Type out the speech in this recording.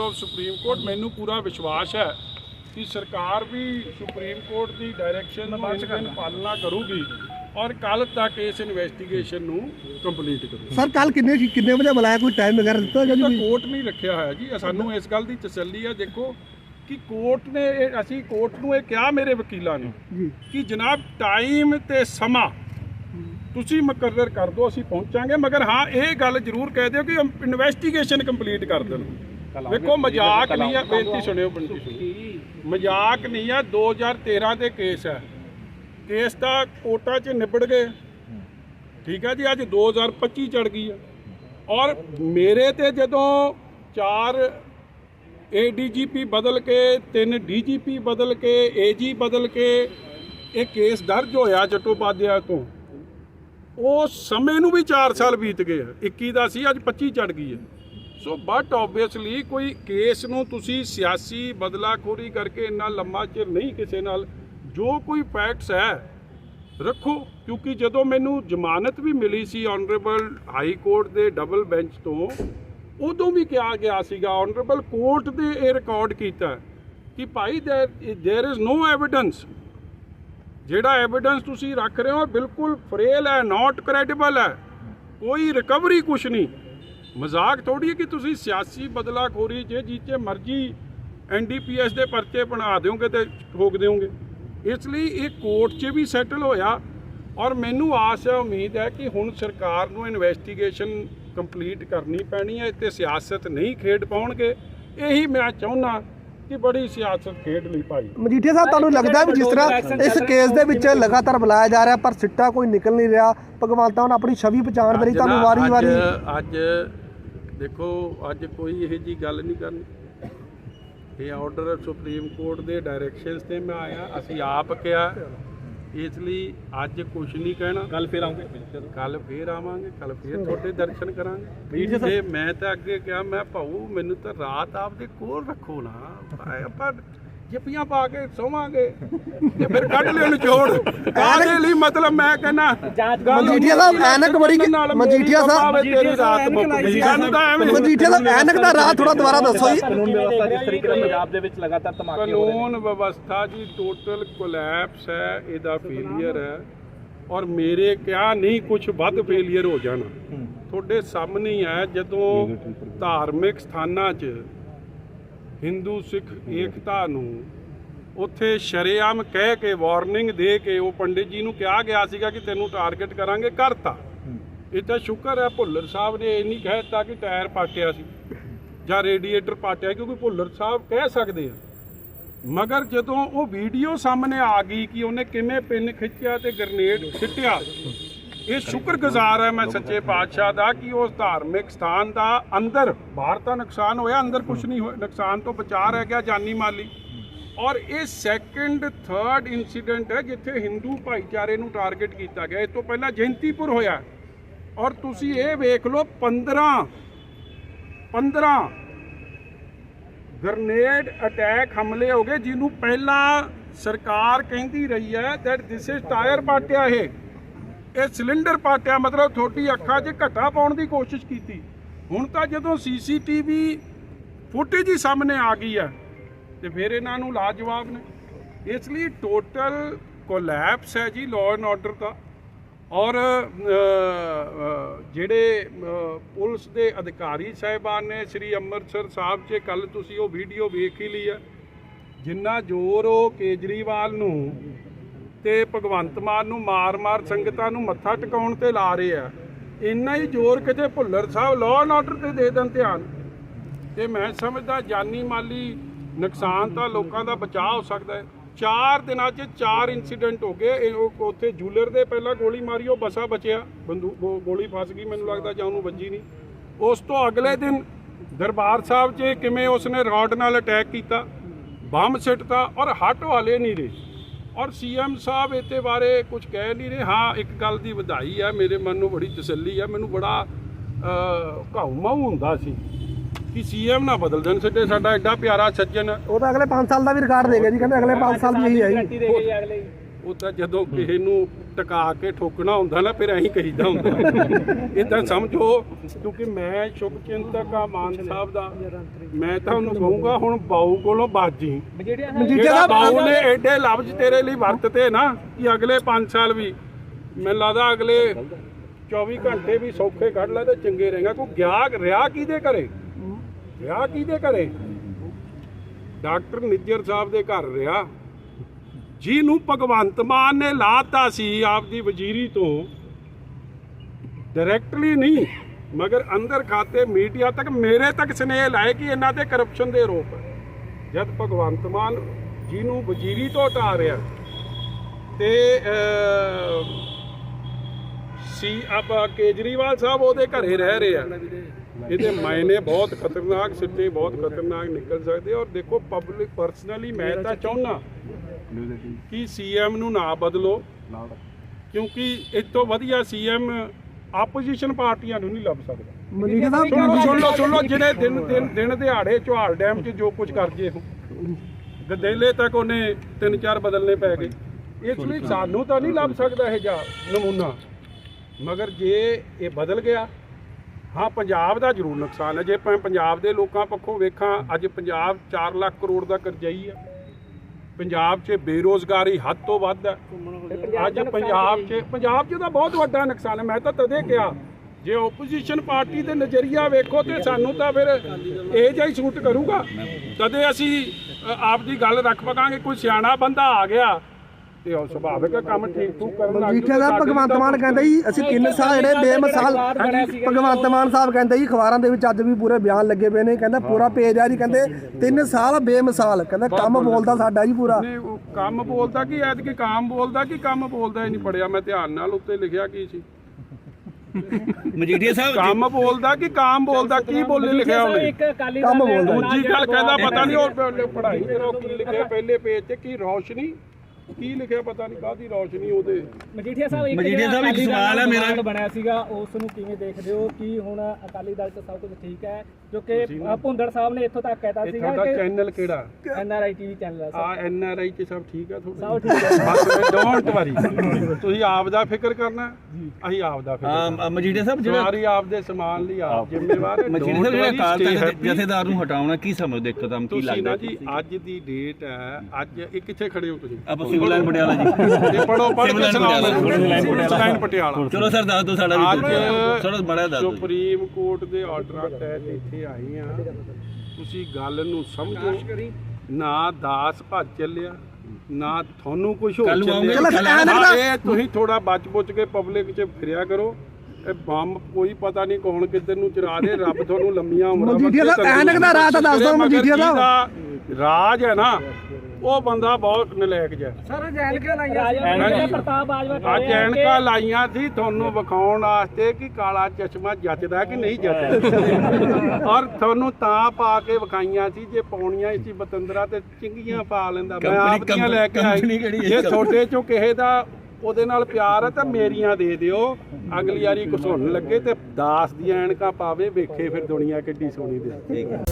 Of supreme court ਮੈਨੂੰ ਪੂਰਾ ਵਿਸ਼ਵਾਸ ਹੈ ਕਿ ਸਰਕਾਰ ਵੀ ਸੁਪਰੀਮ ਕੋਰਟ ਦੀ ਡਾਇਰੈਕਸ਼ਨ ਨੂੰ ਪਾਲਣਾ ਕਰੂਗੀ ਔਰ ਕੱਲ ਤੱਕ ਇਸ ਇਨਵੈਸਟੀਗੇਸ਼ਨ ਨੂੰ ਕੰਪਲੀਟ ਕਰੂਗੀ। ਸਰ ਕੱਲ ਕਿੰਨੇ ਕਿੰਨੇ ਵਜੇ ਬੁਲਾਇਆ? ਕੋਈ ਟਾਈਮ ਵਗੈਰਾ ਦਿੱਤਾ ਜੀ? ਕੋਰਟ ਨਹੀਂ ਰੱਖਿਆ ਹੋਇਆ ਜੀ। ਸਾਨੂੰ ਇਸ ਗੱਲ ਦੀ ਤਸੱਲੀ ਹੈ ਦੇਖੋ ਕਿ ਕੋਰਟ ਨੇ ਇਹ- ਅਸੀਂ ਕੋਰਟ ਨੂੰ ਇਹ ਕਿਹਾ ਮੇਰੇ ਵਕੀਲਾਂ ਨੇ ਜੀ। ਕਿ ਜਨਾਬ ਟਾਈਮ ਤੇ ਸਮਾਂ ਤੁਸੀਂ ਮੁਕਰਰ ਕਰ ਦਿਓ ਅਸੀਂ ਪਹੁੰਚਾਂਗੇ। ਮਗਰ ਹਾਂ ਇਹ ਗੱਲ ਜ਼ਰੂਰ ਕਹਿ ਦਿਓ ਕਿ ਇਨਵੈਸਟੀਗੇਸ਼ਨ ਕੰਪਲੀਟ ਕਰ ਦੇਣ। ਵੇਖੋ ਮਜ਼ਾਕ ਨਹੀਂ ਹੈ ਬੇਨਤੀ ਸੁਣਿਓ ਬੇਨਤੀ ਸੁਣਿਓ। ਮਜ਼ਾਕ ਨਹੀਂ ਹੈ 2013 ਦੇ ਕੇਸ ਹੈ ਕੇਸ ਤਾਂ ਕੋਰਟਾਂ 'ਚ ਨਿਬੜ ਗਏ। ਠੀਕ ਹੈ ਜੀ ਅੱਜ 2025 ਚੜ ਗਈ ਹੈ ਔਰ ਮੇਰੇ ਤੇ ਜਦੋਂ ਚਾਰ ਏਡੀਜੀਪੀ ਬਦਲ ਕੇ ਤਿੰਨ ਡੀਜੀਪੀ ਬਦਲ ਕੇ ਏਜੀ ਬਦਲ ਕੇ ਇਹ ਕੇਸ ਦਰਜ ਹੋਇਆ ਚਟੋਪਾਧਿਆ ਤੋਂ ਉਹ ਸਮੇਂ ਨੂੰ ਵੀ 4 ਸਾਲ ਬੀਤ ਗਏ ਆ। 21 ਦਾ ਸੀ ਅੱਜ 25 ਚੜ ਗਈ ਹੈ ਸੋ ਬਟ ਆਬਵੀਅਸਲੀ ਕੋਈ ਕੇਸ ਨੂੰ ਤੁਸੀਂ ਸਿਆਸੀ ਬਦਲਾਖੋਰੀ ਕਰਕੇ ਇੰਨਾ ਲੰਮਾ ਚਿਰ ਨਹੀਂ ਕਿਸੇ ਨਾਲ ਜੋ ਕੋਈ ਫੈਕਟਸ ਹੈ ਰੱਖੋ ਕਿਉਂਕਿ ਜਦੋਂ ਮੈਨੂੰ ਜ਼ਮਾਨਤ ਵੀ ਮਿਲੀ ਸੀ ਆਨਰੇਬਲ ਹਾਈ ਕੋਰਟ ਦੇ ਡਬਲ ਬੈਂਚ ਤੋਂ ਉਦੋਂ ਵੀ ਕਿਹਾ ਗਿਆ ਸੀਗਾ ਆਨਰੇਬਲ ਕੋਰਟ ਦੇ ਇਹ ਰਿਕਾਰਡ ਕੀਤਾ ਕਿ ਭਾਈ देयर इज नो ਐਵੀਡੈਂਸ ਜਿਹੜਾ ਐਵੀਡੈਂਸ ਤੁਸੀਂ ਰੱਖ ਰਹੇ ਹੋ ਬਿਲਕੁਲ ਫਰੇਲ ਹੈ ਨਾਟ ਕ੍ਰੈਡੀਬਲ ਹੈ ਕੋਈ ਰਿਕਵਰੀ ਕੁਛ ਨਹੀਂ ਮਜ਼ਾਕ ਥੋੜੀ ਹੈ ਕਿ ਤੁਸੀਂ ਸਿਆਸੀ ਬਦਲਾਖੋਰੀ ਜੇ ਜਿੱਤੇ ਮਰਜ਼ੀ ਐਨਡੀਪੀਐਸ ਦੇ ਪਰਚੇ ਬਣਾ ਦਿਓਗੇ ਤੇ ਠੋਕ ਦਿਓਗੇ। ਇਸ ਲਈ ਇਹ ਕੋਰਟ 'ਚ ਵੀ ਸੈਟਲ ਹੋਇਆ ਔਰ ਮੈਨੂੰ ਆਸ ਹੈ ਉਮੀਦ ਹੈ ਕਿ ਹੁਣ ਸਰਕਾਰ ਨੂੰ ਇਨਵੈਸਟੀਗੇਸ਼ਨ ਕੰਪਲੀਟ ਕਰਨੀ ਪੈਣੀ ਹੈ ਤੇ ਸਿਆਸਤ ਨਹੀਂ ਖੇਡ ਪਾਉਣਗੇ। ਇਹੀ ਮੈਂ ਚਾਹੁੰਦਾ ਕਿ ਬੜੀ ਸਿਆਸਤ ਖੇਡ ਲਈ ਭਾਈ। ਮਜੀਠੀਆ ਸਾਹਿਬ ਤੁਹਾਨੂੰ ਲੱਗਦਾ ਵੀ ਜਿਸ ਤਰ੍ਹਾਂ ਇਸ ਕੇਸ ਦੇ ਵਿੱਚ ਲਗਾਤਾਰ ਬੁਲਾਇਆ ਜਾ ਰਿਹਾ ਪਰ ਸਿੱਟਾ ਕੋਈ ਨਿਕਲ ਨਹੀਂ ਰਿਹਾ। ਭਗਵੰਤ ਮਾਨ ਆਪਣੀ ਛਵੀ ਪਛਾਣ ਦੇ ਲਈ ਤੁਹਾਨੂੰ ਵਾਰੀ-ਵਾਰੀ ਅੱਜ ਦੇਖੋ ਅੱਜ ਕੋਈ ਇਹੋ ਜੀ ਗੱਲ ਨਹੀਂ ਕਰਨੀ। ਇਹ ਆਰਡਰ ਸੁਪਰੀਮ ਕੋਰਟ ਦੇ ਡਾਇਰੈਕਸ਼ਨਸ ਤੇ ਮੈਂ ਆਇਆ। ਅਸੀਂ ਆਪ ਕਿਹਾ ਇਸ ਲਈ ਅੱਜ ਕੁਝ ਨਹੀਂ ਕਹਿਣਾ। ਕੱਲ ਫੇਰ ਆਉਂਗੇ ਕੱਲ ਫੇਰ ਆਵਾਂਗੇ ਕੱਲ ਫੇਰ ਤੁਹਾਡੇ ਦਰਸ਼ਨ ਕਰਾਂਗੇ। ਜੇ ਮੈਂ ਤਾਂ ਅੱਗੇ ਕਿਹਾ ਮੈਂ ਭਾਊ ਮੈਨੂੰ ਤਾਂ ਰਾਤ ਆਪਦੇ ਕੋਲ ਰੱਖੋ ਨਾ। ਆਪਾਂ ਜੱਪੀਆਂ ਪਾ ਕੇ ਸੋਵਾਂਗੇ ਤੇ ਫਿਰ ਕੱਢ ਲਿਓ ਨਿਚੋੜ। ਕਾਹਦੇ ਲਈ ਮਤਲਬ ਮੈਂ ਕਹਿੰਦਾ ਮਜੀਠੀਆ ਸਾਹਿਬ ਐਨਕ ਬੜੀ ਮਜੀਠੀਆ ਸਾਹਿਬ ਤੇਰੀ ਰਾਤ ਮਜੀਠੀਆ ਸਾਹਿਬ ਐਨਕ ਦਾ ਰਾਹ ਥੋੜਾ ਦੁਬਾਰਾ ਦੱਸੋ ਜੀ। ਕਾਨੂੰਨ ਵਿਵਸਥਾ ਜਿਸ ਤਰੀਕੇ ਨਾਲ ਪੰਜਾਬ ਦੇ ਵਿੱਚ ਲਗਾਤਾਰ ਧਮਾਕੇ ਹੋ ਰਹੇ ਨੇ। ਕਾਨੂੰਨ ਵਿਵਸਥਾ ਜੀ ਟੋਟਲ ਕੋਲੈਪਸ ਹੈ ਇਹਦਾ ਫੇਲਿਅਰ ਹੈ। ਔਰ ਮੇਰੇ ਕਿਹਾ ਨਹੀਂ ਕੁਝ ਵੱਧ ਫੇਲਿਅਰ ਹੋ ਜਾਣਾ। ਤੁਹਾਡੇ ਸਾਹਮਣੇ ਹੈ ਜਦੋਂ ਧਾਰਮਿਕ ਸਥਾਨਾਂ 'ਚ ਹਿੰਦੂ ਸਿੱਖ ਏਕਤਾ ਨੂੰ ਉੱਥੇ ਸ਼ਰੇਆਮ ਕਹਿ ਕੇ ਵਾਰਨਿੰਗ ਦੇ ਕੇ ਉਹ ਪੰਡਿਤ ਜੀ ਨੂੰ ਕਿਹਾ ਗਿਆ ਸੀਗਾ ਕਿ ਤੈਨੂੰ ਟਾਰਗੇਟ ਕਰਾਂਗੇ ਕਰਤਾ। ਇਹ ਤਾਂ ਸ਼ੁਕਰ ਹੈ, ਭੁੱਲਰ ਸਾਹਿਬ ਨੇ ਇਹ ਨਹੀਂ ਕਹਿ ਦਿੱਤਾ ਕਿ ਟਾਇਰ ਪਾਟਿਆ ਸੀ ਜਾਂ ਰੇਡੀਏਟਰ ਪਾਟਿਆ, ਕਿਉਂਕਿ ਭੁੱਲਰ ਸਾਹਿਬ ਕਹਿ ਸਕਦੇ ਆ। ਮਗਰ ਜਦੋਂ ਉਹ ਵੀਡੀਓ ਸਾਹਮਣੇ ਆ ਗਈ ਕਿ ਉਹਨੇ ਕਿਵੇਂ ਪਿੰਨ ਖਿੱਚਿਆ ਤੇ ਗ੍ਰਨੇਡ ਸਿੱਟਿਆ ਇਹ ਸ਼ੁਕਰਗੁਜ਼ਾਰ ਹੈ ਮੈਂ ਸੱਚੇ ਪਾਤਸ਼ਾਹ ਦਾ ਕਿ ਉਸ ਧਾਰਮਿਕ ਸਥਾਨ ਦਾ ਅੰਦਰ ਬਾਹਰ ਤਾਂ ਨੁਕਸਾਨ ਹੋਇਆ ਅੰਦਰ ਕੁਝ ਨਹੀਂ ਹੋਇਆ ਨੁਕਸਾਨ ਤੋਂ ਬਚਾ ਰਹਿ ਗਿਆ ਜਾਨੀ ਮਾਲੀ। ਔਰ ਇਹ ਸੈਕੰਡ ਥਰਡ ਇਨਸੀਡੈਂਟ ਹੈ ਜਿੱਥੇ ਹਿੰਦੂ ਭਾਈਚਾਰੇ ਨੂੰ ਟਾਰਗੇਟ ਕੀਤਾ ਗਿਆ। ਇਸ ਤੋਂ ਪਹਿਲਾਂ ਜੈਂਤੀਪੁਰ ਹੋਇਆ ਔਰ ਤੁਸੀਂ ਇਹ ਵੇਖ ਲਓ 15 15 ਗ੍ਰਨੇਡ ਅਟੈਕ ਹਮਲੇ ਹੋ ਗਏ ਜਿਹਨੂੰ ਪਹਿਲਾਂ ਸਰਕਾਰ ਕਹਿੰਦੀ ਰਹੀ ਹੈ ਦੈਟ ਥਿਸ ਇਜ਼ ਟਾਇਰ ਪਾਟਿਆ ਇਹ। ਇਹ ਸਿਲੰਡਰ ਪਾਟਿਆ ਮਤਲਬ ਤੁਹਾਡੀ ਅੱਖਾਂ 'ਚ ਘਟਾ ਪਾਉਣ ਦੀ ਕੋਸ਼ਿਸ਼ ਕੀਤੀ। ਹੁਣ ਤਾਂ ਜਦੋਂ ਸੀਸੀਟੀਵੀ ਫੁਟੇਜ ਹੀ ਸਾਹਮਣੇ ਆ ਗਈ ਹੈ ਤੇ ਫਿਰ ਇਹਨਾਂ ਨੂੰ ਲਾਜਵਾਬ ਨੇ। ਇਸ ਲਈ ਟੋਟਲ ਕੋਲੈਪਸ ਹੈ ਜੀ ਲਾਅ ਐਂਡ ਆਰਡਰ ਦਾ। ਔਰ ਜਿਹੜੇ ਪੁਲਿਸ ਦੇ ਅਧਿਕਾਰੀ ਸਾਹਿਬਾਨ ਨੇ, ਸ੍ਰੀ ਅੰਮ੍ਰਿਤਸਰ ਸਾਹਿਬ 'ਚ ਕੱਲ ਤੁਸੀਂ ਉਹ ਵੀਡੀਓ ਵੇਖ ਹੀ ਲਈ ਹੈ ਜਿੰਨਾ ਜ਼ੋਰ ਉਹ ਕੇਜਰੀਵਾਲ ਨੂੰ ਤੇ ਭਗਵੰਤ ਮਾਨ ਨੂੰ ਮਾਰ-ਮਾਰ ਸੰਗਤਾਂ ਨੂੰ ਮੱਥਾ ਟਿਕਾਉਣ ਤੇ ਲਾ ਰਹੇ ਆ। ਇੰਨਾ ਹੀ ਜ਼ੋਰ ਕਿਤੇ Bhullar sahib law and order ਤੇ ਦੇ ਦੇਣ ਧਿਆਨ। ਤੇ ਮੈਂ ਸਮਝਦਾ ਜਾਨੀ ਮਾਲੀ ਨੁਕਸਾਨ ਤਾਂ ਲੋਕਾਂ ਦਾ ਬਚਾਅ ਹੋ ਸਕਦਾ ਹੈ। ਚਾਰ ਦਿਨਾਂ 'ਚ ਚਾਰ ਇਨਸੀਡੈਂਟ ਹੋ ਗਏ। ਉੱਥੇ ਜੂਲਰ ਦੇ ਪਹਿਲਾਂ ਗੋਲੀ ਮਾਰੀ, ਉਹ ਬਸਾ ਬਚਿਆ। ਬੰਦੂਕ ਗੋ- ਗੋਲੀ ਫਸ ਗਈ, ਮੈਨੂੰ ਲੱਗਦਾ ਜਾਂ ਉਹਨੂੰ ਵੱਜੀ ਨਹੀਂ। ਉਸ ਤੋਂ ਅਗਲੇ ਦਿਨ ਦਰਬਾਰ ਸਾਹਿਬ 'ਚ ਕਿਵੇਂ ਉਸਨੇ ਰੌਡ ਨਾਲ ਅਟੈਕ ਕੀਤਾ, ਬੰਬ ਸਿੱਟਤਾ ਔਰ ਹਟ ਵਾਲੇ ਨਹੀਂ ਰਹੇ। ਔਰ ਸੀਐਮ ਸਾਹਿਬ ਇਹਦੇ ਬਾਰੇ ਕੁਝ ਕਹਿ ਨਹੀਂ ਰਹੇ। ਹਾਂ ਇੱਕ ਗੱਲ ਦੀ ਵਧਾਈ ਹੈ ਮੇਰੇ ਮਨ ਨੂੰ ਬੜੀ ਤਸੱਲੀ ਹੈ ਮੈਨੂੰ ਬੜਾ ਘਾਉਮਾਉ ਹੁੰਦਾ ਸੀ ਕਿ ਸੀਐਮ ਨਾ ਬਦਲ ਦੇਣ। ਸਿੱਧੇ ਸਾਡਾ ਐਡਾ ਪਿਆਰਾ ਸੱਜਣ। ਉਹ ਤਾਂ ਅਗਲੇ 5 ਸਾਲ ਦਾ ਵੀ ਰਿਕਾਰਡ ਦੇ ਗਿਆ ਜੀ। ਕਹਿੰਦੇ ਅਗਲੇ 5 ਸਾਲ ਵੀ ਇਹੀ ਆਈ। ਉਹ ਤਾਂ ਜਦੋਂ ਕਿਸੇ ਨੂੰ ਟਕਾ ਕੇ ਠੋਕਣਾ ਹੁੰਦਾ ਨਾ ਫਿਰ ਐਂ ਕਹੀਦਾ ਹੁੰਦਾ। ਇਦਾਂ ਸਮਝੋ ਕਿਉਂਕਿ ਮੈਂ ਸ਼ੁਭ ਚਿੰਤਕ ਆ ਮਾਨ ਸਾਹਿਬ ਦਾ। ਮੈਂ ਤਾਂ ਉਹਨੂੰ ਕਹੂੰਗਾ ਹੁਣ ਬਾਊ ਕੋਲੋਂ ਬਾਜੀ। ਜਿਹੜਾ ਬਾਊ ਨੇ ਐਡੇ ਲਫ਼ਜ਼ ਤੇਰੇ ਲਈ ਵਰਤਤੇ ਨਾ ਕਿ ਅਗਲੇ 5 ਸਾਲ ਵੀ ਮੈਨੂੰ ਲੱਗਦਾ ਅਗਲੇ 24 ਘੰਟੇ ਵੀ ਸੌਖੇ ਕੱਢ ਲੈ ਤੇ ਚੰਗੇ ਰਹੇਗਾ। ਕੋਈ ਗਿਆ ਰਿਹਾ ਕਿਹਦੇ ਘਰੇ? ਰਿਹਾ ਕਿਹਦੇ ਘਰੇ? ਡਾਕਟਰ ਨਿੱਜਰ ਸਾਹਿਬ ਦੇ ਘਰ ਰਿਹਾ। ਜਿਹਨੂੰ ਭਗਵੰਤ ਮਾਨ ਨੇ ਲਾਤਾ ਸੀ ਆਪਦੀ ਵਜ਼ੀਰੀ ਤੋਂ ਡਾਇਰੈਕਟਲੀ ਨਹੀਂ, ਮਗਰ ਅੰਦਰ ਖਾਤੇ ਮੀਡੀਆ ਤੱਕ, ਮੇਰੇ ਤੱਕ ਸਨੇਹ ਲਾਏ ਕਿ ਇਹਨਾਂ ਤੇ ਕਰਪਸ਼ਨ ਦੇ ਆਰੋਪ ਹੈ। ਜਦ ਭਗਵੰਤ ਮਾਨ ਜਿਹਨੂੰ ਵਜ਼ੀਰੀ ਤੋਂ ਹਟਾ ਰਿਹਾ ਤੇ ਸੀ ਆਪਾਂ ਕੇਜਰੀਵਾਲ ਸਾਹਿਬ ਉਹਦੇ ਘਰੇ ਰਹਿ ਰਹੇ ਆ। ਇਹਦੇ ਮਾਇਨੇ ਬਹੁਤ ਖਤਰਨਾਕ ਸਿੱਟੇ ਬਹੁਤ ਖਤਰਨਾਕ ਨਿਕਲ ਸਕਦੇ ਔਰ ਦੇਖੋ ਪਬਲਿਕ ਪਰਸਨਲੀ ਮੈਂ ਤਾਂ ਚਾਹੁੰਦਾ ਕਿ ਸੀਐਮ ਨੂੰ ਨਾ ਬਦਲੋ। ਕਿਉਂਕਿ ਇਸ ਤੋਂ ਵਧੀਆ ਸੀਐਮ ਆਪੋਜੀਸ਼ਨ ਪਾਰਟੀਆਂ ਨੂੰ ਨਹੀਂ ਲੱਭ ਸਕਦਾ। ਮਜੀਠੀਆ ਸਾਹਿਬ ਸੁਣ ਲਓ ਸੁਣ ਲਓ ਸੁਣ ਲਓ ਜਿਹੜੇ ਦਿਨ ਦਿਨ ਦਿਨ ਦਿਹਾੜੇ ਝਾਲ ਡੈਮ 'ਚ ਜੋ ਕੁਝ ਕਰ ਜੇ ਉਹ ਗਦੇਲੇ ਤੱਕ ਉਹਨੇ ਤਿੰਨ ਚਾਰ ਬਦਲਨੇ ਪੈ ਗਏ। ਇਸ ਲਈ ਸਾਨੂੰ ਤਾਂ ਨਹੀਂ ਲੱਭ ਸਕਦਾ ਇਹ ਜਾ ਨਮੂਨਾ। ਮਗਰ ਜੇ ਇਹ ਬਦਲ ਗਿਆ ਹਾਂ ਪੰਜਾਬ ਦਾ ਜ਼ਰੂਰ ਨੁਕਸਾਨ ਹੈ। ਜੇ ਆਪਾਂ ਪੰਜਾਬ ਦੇ ਲੋਕਾਂ ਪੱਖੋਂ ਵੇਖਾਂ ਅੱਜ ਪੰਜਾਬ 4 ਲੱਖ ਕਰੋੜ ਦਾ ਕਰਜ਼ਾਈ ਹੈ ਪੰਜਾਬ 'ਚ ਬੇਰੋਜ਼ਗਾਰੀ ਹੱਦ ਤੋਂ ਵੱਧ ਹੈ। ਅੱਜ ਪੰਜਾਬ 'ਚ ਪੰਜਾਬ 'ਚ ਤਾਂ ਬਹੁਤ ਵੱਡਾ ਨੁਕਸਾਨ ਹੈ। ਮੈਂ ਤਾਂ ਤਦੇ ਕਿਹਾ ਜੇ ਆਪੋਜੀਸ਼ਨ ਪਾਰਟੀ ਦੇ ਨਜ਼ਰੀਆ ਵੇਖੋ ਤੇ ਸਾਨੂੰ ਤਾਂ ਫਿਰ ਇਹ ਜਿਹਾ ਹੀ ਸੂਟ ਕਰੂਗਾ। ਤਦੇ ਅਸੀਂ ਆਪ ਦੀ ਗੱਲ ਰੱਖ ਪਕਾਂਗੇ। ਕੋਈ ਸਿਆਣਾ ਬੰਦਾ ਆ ਗਿਆ ਤੇ ਉਹ ਸੁਭਾਵਿਕ ਹੈ ਕੰਮ ਠੀਕ ਠੂਕ ਕਰਨ ਲੱਗ ਮਜੀਠੀਆ ਸਾਹਿਬ ਜਾਊਗਾ। ਭਗਵੰਤ ਮਾਨ ਕਹਿੰਦਾ ਜੀ ਅਸੀਂ ਤਿੰਨ ਸਾਲ ਜਿਹੜੇ ਬੇਮਿਸਾਲ ਭਗਵੰਤ ਮਾਨ ਸਾਹਿਬ ਕਹਿੰਦੇ ਜੀ ਅਖਬਾਰਾਂ ਦੇ ਵਿੱਚ ਅੱਜ ਵੀ ਪੂਰੇ ਬਿਆਨ ਲੱਗੇ ਪਏ ਨੇ ਕਹਿੰਦਾ ਪੂਰਾ ਪੇਜ ਆ ਜੀ ਕਹਿੰਦੇ ਤਿੰਨ ਸਾਲ ਬੇਮਿਸਾਲ ਕਹਿੰਦਾ ਕੰਮ ਬੋਲਦਾ ਸਾਡਾ ਜੀ ਪੂਰਾ। ਨਹੀਂ ਉਹ ਕੰਮ ਬੋਲਦਾ ਕਿ ਐਤਕੀ ਕਾਮ ਬੋਲਦਾ ਕਿ ਕੰਮ ਬੋਲਦਾ ਹੀ ਨਹੀਂ ਪੜਿਆ ਮੈਂ ਧਿਆਨ ਨਾਲ ਉੱਤੇ ਲਿਖਿਆ ਕੀ ਸੀ। ਮਜੀਠੀਆ ਸਾਹਿਬ ਕੰਮ ਬੋਲਦਾ ਕਿ ਕਾਮ ਬੋਲਦਾ ਕੀ ਬੋਲੇ ਲਿਖਿਆ ਉਹਨੇ? ਕੰਮ ਬੋਲਦਾ। ਦੂਜੀ ਗੱਲ ਕਹਿੰਦਾ ਪਤਾ ਨਹੀਂ ਉਹ ਪੜਾਈ ਕਰੋ ਕੀ ਲਿਖਿਆ ਪਹਿਲੇ ਪੇਜ ਤੇ ਕੀ ਰੌਸ਼ਨੀ ਕੀ ਲਿਖਿਆ ਪਤਾ ਨਹੀਂ ਕਾਹਦੀ ਰੌਸ਼ਨੀ ਉਹਦੇ? ਮਜੀਠੀਆ ਸਾਹਿਬ ਇੱਕ ਮਜੀਠੀਆ ਸਾਹਿਬ, ਇੱਕ ਸਵਾਲ ਹੈ ਮੇਰਾ। ਬਣਿਆ ਸੀਗਾ ਉਸ ਨੂੰ ਕਿਵੇਂ ਦੇਖਦੇ ਹੋ? ਕਿ ਹੁਣ ਅਕਾਲੀ ਦਲ 'ਚ ਸਭ ਕੁਝ ਠੀਕ ਹੈ? ਜੋ ਕਿ ਅ, ਭੁੰਦੜ ਸਾਹਿਬ ਨੇ ਇੱਥੋਂ ਤੱਕ ਕਹਿਤਾ ਇਹ ਸੀਗਾ ਤੁਹਾਡਾ ਕਿ ਚੈਨਲ ਕਿਹੜਾ? ਐਨਆਰਆਈ ਟੀਵੀ ਚੈਨਲ ਹੈ ਆ ਐਨ ਆਰ ਆਈ ਚ ਸਭ ਠੀਕ ਆ ਸਭ ਤੁਹਾਡਾ ਠੀਕ ਹੈ ਬਸ ਡੋਂਟ ਵਰੀ ਤੁਸੀਂ ਆਪ ਦਾ ਫਿਕਰ ਕਰਨਾ। ਅਸੀਂ ਆਪ ਦਾ ਫਿਕਰ ਹਾਂ ਮਜੀਠੀਆ ਸਾਹਿਬ ਜਿਹੜਾ ਸਾਰੀ ਆਪ ਦੇ ਸਮਾਨ ਲਈ ਆਪ ਜ਼ਿੰਮੇਵਾਰ ਹੈ। ਮਜੀਠੀਆ ਸਾਹਿਬ ਜਿਹੜਾ ਤਖਤ happy। ਜਥੇਦਾਰ ਨੂੰ ਹਟਾਉਣਾ ਕੀ ਸਮਝਦੇ ਇੱਕਦਮ ਕੀ ਤੁਸੀਂ ਨਾ ਲੱਗਦਾ ਜੀ ਅੱਜ ਦੀ ਡੇਟ ਹੈ। ਅੱਜ ਇਹ ਕਿੱਥੇ ਖੜੇ ਹੋ ਤੁਸੀਂ? ਸਿਵਲ ਲਾਈਨ ਪਟਿਆਲਾ ਜੀ। ਇਹ ਪੜੋ ਪੜ ਕੇ ਸੁਣਾਓ। ਲਾਈਨ ਪਟਿਆਲਾ। ਚਲੋ ਸਰ ਦੱਸ ਦਿਓ ਸਾਡਾ ਵੀ ਥੋੜਾ ਬੜਾ ਦੱਸ ਦਿਓ। ਸੁਪਰੀਮ ਕੋਰਟ ਦੇ ਆਰਡਰਾਂ ਤਹਿਤ ਇੱਥੇ ਆਏ ਆ ਤੁਸੀਂ ਗੱਲ ਨੂੰ ਸਮਝੋ। ਨਾ ਦਾਸ ਭੱਜ ਚੱਲਿਆ ਨਾ ਤੁਹਾਨੂੰ ਕੁਝ ਹੋ ਚੱਲਿਆ। ਇਹ ਤੁਸੀਂ ਥੋੜਾ ਬਚ ਬੁੱਚ ਕੇ ਪਬਲਿਕ 'ਚ ਫਿਰਿਆ ਕਰੋ। ਇਹ ਬੰਬ ਕੋਈ ਪਤਾ ਨਹੀਂ ਕੌਣ ਕਿੱਧਰ ਨੂੰ ਚਰਾ ਦੇ ਰੱਬ ਤੁਹਾਨੂੰ ਲੰਮੀਆਂ ਉਮਰਾਂ ਮਜੀਠੀਆ ਸਾਹਿਬ, ਐਨਕ ਦਾ ਰਾਹ ਤਾਂ ਦੱਸ ਮਜੀਠੀਆ। ਜਿਹਦਾ ਰਾਜ ਹੈ ਨਾ ਉਹ ਬੰਦਾ ਬਹੁਤ ਨਲਾਇਕ ਜਿਹਾ। ਸਰ ਜੈਨਕਾ ਲਾਈਆਂ ਪ੍ਰਤਾਪ ਬਾਜਵਾ ਅੱਜ ਐਨਕਾਂ ਲਾਈਆਂ ਸੀ ਤੁਹਾਨੂੰ ਵਿਖਾਉਣ ਵਾਸਤੇ ਕਿ ਕਾਲਾ ਚਸ਼ਮਾ ਜੱਚਦਾ ਕਿ ਨਹੀਂ ਜੱਚਦਾ। ਔਰ ਤੁਹਾਨੂੰ ਤਾਂ ਪਾ ਕੇ ਵਿਖਾਈਆਂ ਸੀ ਜੇ ਪਾਉਣੀਆਂ ਸੀ ਬਤੰਦਰਾ ਤੇ ਚਿੰਗੀਆਂ ਪਾ ਲੈਂਦਾ। ਮੈਂ ਆਪ ਦੀਆਂ ਲੈ ਕੇ ਆਈ। ਕਿਹੜੀ ਹੈ? ਜੇ? ਤੁਹਾਡੇ ਚੋਂ ਕਿਸੇ ਦਾ ਉਹਦੇ ਨਾਲ ਪਿਆਰ ਹੈ ਤਾਂ ਮੇਰੀਆਂ ਦੇ ਦਿਓ। ਅਗਲੀ ਵਾਰੀ ਕੁਛ ਹੋਣ ਲੱਗੇ ਤੇ ਦਾਸ ਦੀਆਂ ਐਨਕਾਂ ਪਾਵੇ, ਵੇਖੇ ਫਿਰ ਦੁਨੀਆ ਕਿੱਡੀ ਸੋਹਣੀ ਦੇ ਠੀਕ ਹੈ।